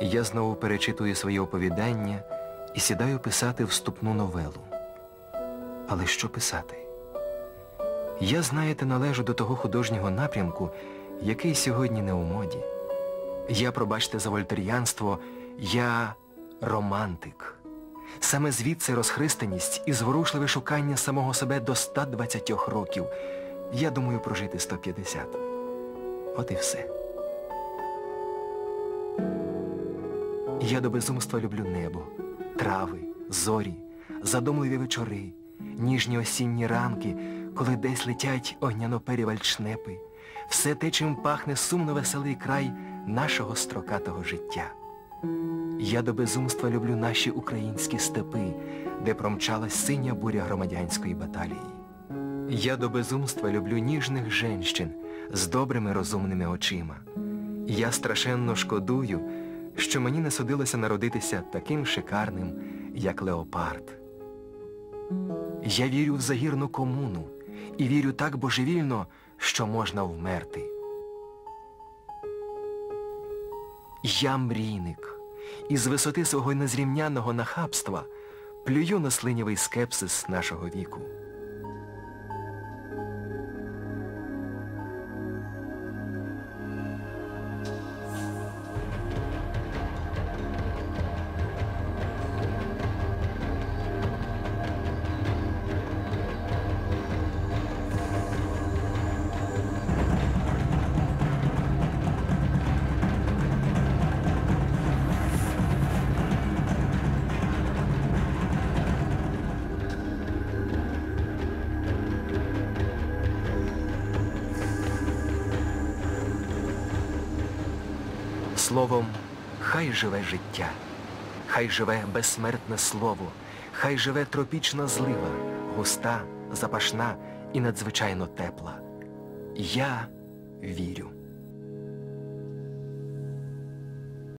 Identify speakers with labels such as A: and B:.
A: Я знову перечитую своє оповідання і сідаю писати вступну новелу. Але що писати? Я, знаєте, належу до того художнього напрямку, який сьогодні не у моді. Я, пробачте за вольтер'янство, я романтик. Саме звідси розхристаність і зворушливе шукання самого себе до 120 років. Я думаю прожити 150. От і все. Я до безумства люблю небо, трави, зорі, задумливі вечори, ніжні осінні ранки, коли десь летять огняно-пері все те, чим пахне сумно-веселий край нашого строкатого життя. Я до безумства люблю наші українські степи, де промчалась синя буря громадянської баталії. Я до безумства люблю ніжних женщин з добрими розумними очима. Я страшенно шкодую, що мені не судилося народитися таким шикарним, як леопард. Я вірю в загірну комуну і вірю так божевільно, що можна вмерти. Я мрійник, і з висоти свого незрівняного нахабства плюю на слинявий скепсис нашого віку. Словом, хай живе життя, хай живе безсмертне слово, хай живе тропічна злива, густа, запашна і надзвичайно тепла. Я вірю.